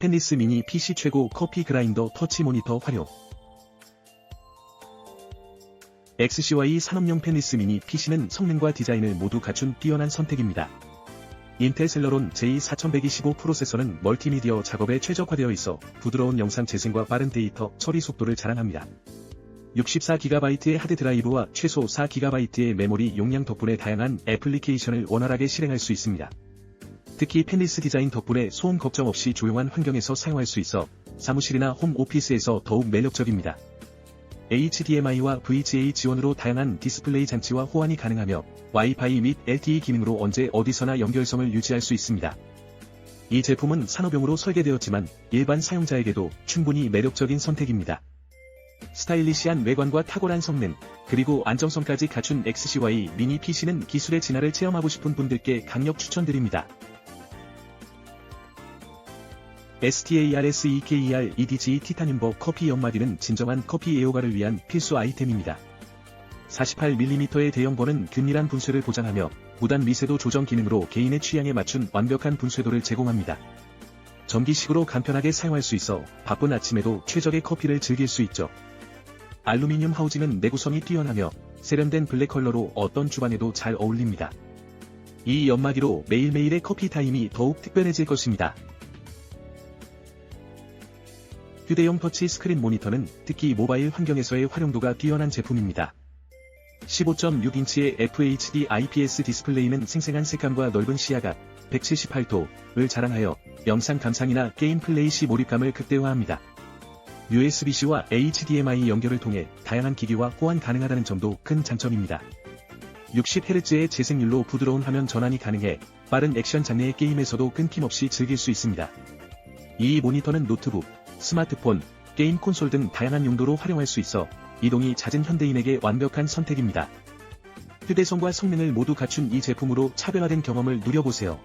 펜리스 미니 PC 최고 커피 그라인더 터치 모니터 활용. XCY 산업용 펜리스 미니 PC는 성능과 디자인을 모두 갖춘 뛰어난 선택입니다. 인텔 셀러론 J4125 프로세서는 멀티미디어 작업에 최적화되어 있어 부드러운 영상 재생과 빠른 데이터 처리 속도를 자랑합니다. 64GB의 하드 드라이브와 최소 4GB의 메모리 용량 덕분에 다양한 애플리케이션을 원활하게 실행할 수 있습니다. 특히 펜리스 디자인 덕분에 소음 걱정 없이 조용한 환경에서 사용할 수 있어 사무실이나 홈 오피스에서 더욱 매력적입니다. HDMI와 VGA 지원으로 다양한 디스플레이 장치와 호환이 가능하며 와이파이 및 LTE 기능으로 언제 어디서나 연결성을 유지할 수 있습니다. 이 제품은 산업용으로 설계되었지만 일반 사용자에게도 충분히 매력적인 선택입니다. 스타일리시한 외관과 탁월한 성능, 그리고 안정성까지 갖춘 XCY 미니 PC는 기술의 진화를 체험하고 싶은 분들께 강력 추천드립니다. STARSEKER EDG 티타늄버 커피 연마디는 진정한 커피 애호가를 위한 필수 아이템입니다. 48mm의 대형본은 균일한 분쇄를 보장하며 무단 미세도 조정 기능으로 개인의 취향에 맞춘 완벽한 분쇄도를 제공합니다. 전기식으로 간편하게 사용할 수 있어 바쁜 아침에도 최적의 커피를 즐길 수 있죠. 알루미늄 하우징은 내구성이 뛰어나며 세련된 블랙 컬러로 어떤 주방에도 잘 어울립니다. 이 연마기로 매일매일의 커피 타임이 더욱 특별해질 것입니다. 휴대용 터치 스크린 모니터는 특히 모바일 환경에서의 활용도가 뛰어난 제품입니다. 15.6인치의 FHD IPS 디스플레이는 생생한 색감과 넓은 시야각 178도를 자랑하여 영상 감상이나 게임 플레이 시 몰입감을 극대화합니다. USB-C와 HDMI 연결을 통해 다양한 기기와 호환 가능하다는 점도 큰 장점입니다. 60Hz의 재생률로 부드러운 화면 전환이 가능해 빠른 액션 장르의 게임에서도 끊김없이 즐길 수 있습니다. 이 모니터는 노트북, 스마트폰, 게임 콘솔 등 다양한 용도로 활용할 수 있어 이동이 잦은 현대인에게 완벽한 선택입니다. 휴대성과 성능을 모두 갖춘 이 제품으로 차별화된 경험을 누려보세요.